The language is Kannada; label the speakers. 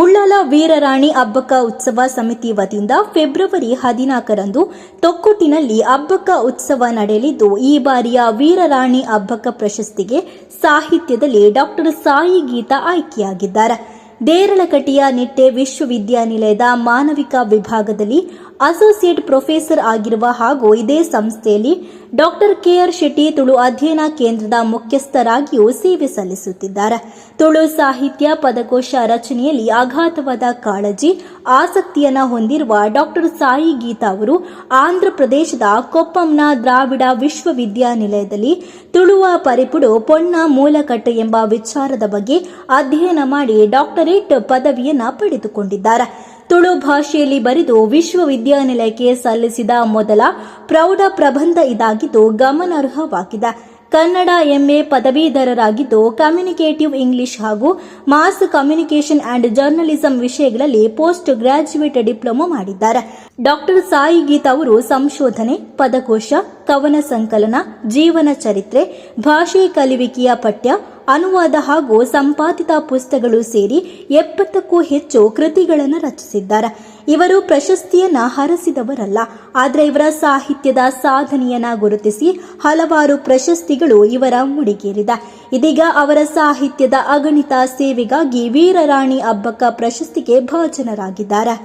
Speaker 1: ಉಳ್ಳಾಲ ವೀರರಾಣಿ ಅಬ್ಬಕ್ಕ ಉತ್ಸವ ಸಮಿತಿ ವತಿಯಿಂದ ಫೆಬ್ರವರಿ ಹದಿನಾಲ್ಕರಂದು ತೊಕ್ಕೊಟ್ಟಿನಲ್ಲಿ ಅಬ್ಬಕ್ಕ ಉತ್ಸವ ನಡೆಯಲಿದ್ದು, ಈ ಬಾರಿಯ ವೀರರಾಣಿ ಅಬ್ಬಕ್ಕ ಪ್ರಶಸ್ತಿಗೆ ಸಾಹಿತ್ಯದಲ್ಲಿ ಡಾಕ್ಟರ್ ಸಾಯಿ ಗೀತಾ ಆಯ್ಕೆಯಾಗಿದ್ದಾರೆ. ದೇರಳಕಟ್ಟಿಯ ನಿಟ್ಟೆ ವಿಶ್ವವಿದ್ಯಾನಿಲಯದ ಮಾನವಿಕ ವಿಭಾಗದಲ್ಲಿ ಅಸೋಸಿಯೇಟ್ ಪ್ರೊಫೆಸರ್ ಆಗಿರುವ ಹಾಗೂ ಇದೇ ಸಂಸ್ಥೆಯಲ್ಲಿ ಡಾಕ್ಟರ್ ಕೆಆರ್ ಶೆಟ್ಟಿ ತುಳು ಅಧ್ಯಯನ ಕೇಂದ್ರದ ಮುಖ್ಯಸ್ಥರಾಗಿಯೂ ಸೇವೆ ಸಲ್ಲಿಸುತ್ತಿದ್ದಾರೆ. ತುಳು ಸಾಹಿತ್ಯ ಪದಕೋಶ ರಚನೆಯಲ್ಲಿ ಅಗಾಧವಾದ ಕಾಳಜಿ, ಆಸಕ್ತಿಯನ್ನು ಹೊಂದಿರುವ ಡಾಕ್ಟರ್ ಸಾಯಿ ಗೀತಾ ಅವರು ಆಂಧ್ರ ಪ್ರದೇಶದ ಕೊಪ್ಪಂನ ದ್ರಾವಿಡ ವಿಶ್ವವಿದ್ಯಾನಿಲಯದಲ್ಲಿ ತುಳುವ ಪರಿಪುಡು ಪೊನ್ನ ಮೂಲಕಟ್ಟೆ ಎಂಬ ವಿಚಾರದ ಬಗ್ಗೆ ಅಧ್ಯಯನ ಮಾಡಿ ಡಾಕ್ಟರೇಟ್ ಪದವಿಯನ್ನು ಪಡೆದುಕೊಂಡಿದ್ದಾರೆ. ತುಳು ಭಾಷೆಯಲ್ಲಿ ಬರೆದು ವಿಶ್ವವಿದ್ಯಾನಿಲಯಕ್ಕೆ ಸಲ್ಲಿಸಿದ ಮೊದಲ ಪ್ರೌಢ ಪ್ರಬಂಧ ಇದಾಗಿದ್ದು ಗಮನಾರ್ಹವಾಗಿದೆ. ಕನ್ನಡ ಎಂಎ ಪದವೀಧರರಾಗಿದ್ದು ಕಮ್ಯುನಿಕೇಟಿವ್ ಇಂಗ್ಲಿಷ್ ಹಾಗೂ ಮಾಸ್ ಕಮ್ಯುನಿಕೇಷನ್ ಅಂಡ್ ಜರ್ನಲಿಸಂ ವಿಷಯಗಳಲ್ಲಿ ಪೋಸ್ಟ್ ಗ್ರಾಜ್ಯುಯೇಟ್ ಡಿಪ್ಲೊಮಾ ಮಾಡಿದ್ದಾರೆ. ಡಾಕ್ಟರ್ ಸಾಯಿ ಗೀತಾ ಅವರು ಸಂಶೋಧನೆ, ಪದಕೋಶ, ಕವನ ಸಂಕಲನ, ಜೀವನ ಚರಿತ್ರೆ, ಭಾಷೆ ಕಲಿವಿಕೆಯ ಪಠ್ಯ, ಅನುವಾದ ಹಾಗೂ ಸಂಪಾದಿತ ಪುಸ್ತಕಗಳು ಸೇರಿ ಎಪ್ಪತ್ತಕ್ಕೂ ಹೆಚ್ಚು ಕೃತಿಗಳನ್ನು ರಚಿಸಿದ್ದಾರೆ. ಇವರು ಪ್ರಶಸ್ತಿಯನ್ನ ಹರಸಿದವರಲ್ಲ. ಆದರೆ ಇವರ ಸಾಹಿತ್ಯದ ಸಾಧನೆಯನ್ನ ಗುರುತಿಸಿ ಹಲವಾರು ಪ್ರಶಸ್ತಿಗಳು ಇವರ ಮುಡಿಗೇರಿದೆ. ಇದೀಗ ಅವರ ಸಾಹಿತ್ಯದ ಅಗಣಿತ ಸೇವೆಗಾಗಿ ವೀರರಾಣಿ ಅಬ್ಬಕ್ಕ ಪ್ರಶಸ್ತಿಗೆ ಭಾಜನರಾಗಿದ್ದಾರೆ.